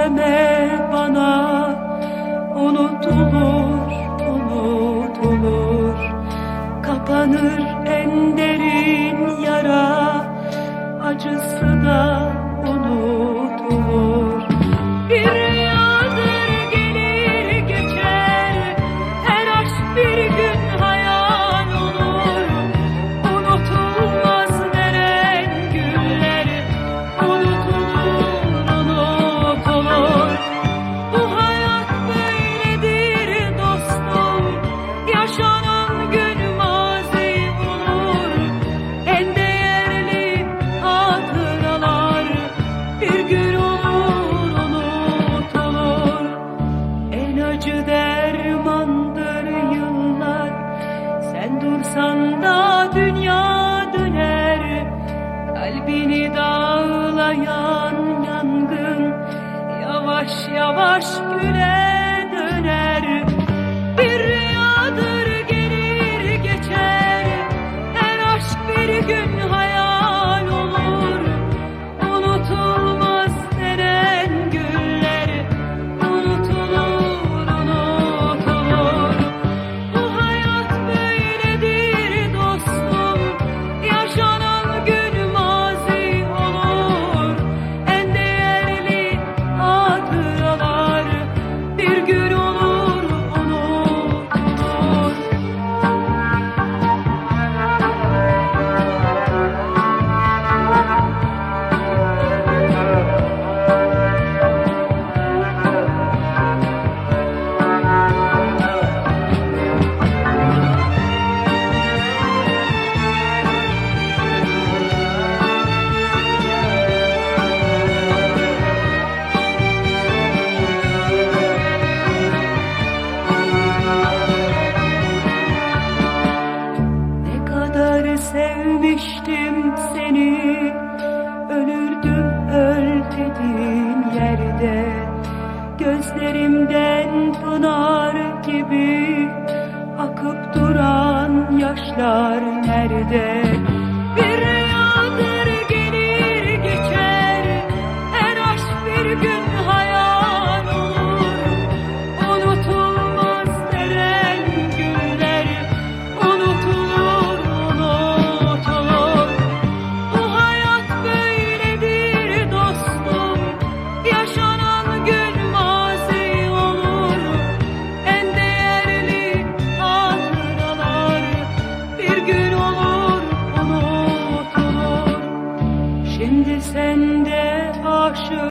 deme bana. Unutulur, unutulur Kapanır en derin Dağılsan da dünya döner. Kalbini dağlayan yangın Yavaş yavaş güler. kadar sevmiştim seni Ölürdüm öl yerde Gözlerimden pınar gibi Akıp duran yaşlar nerede? washes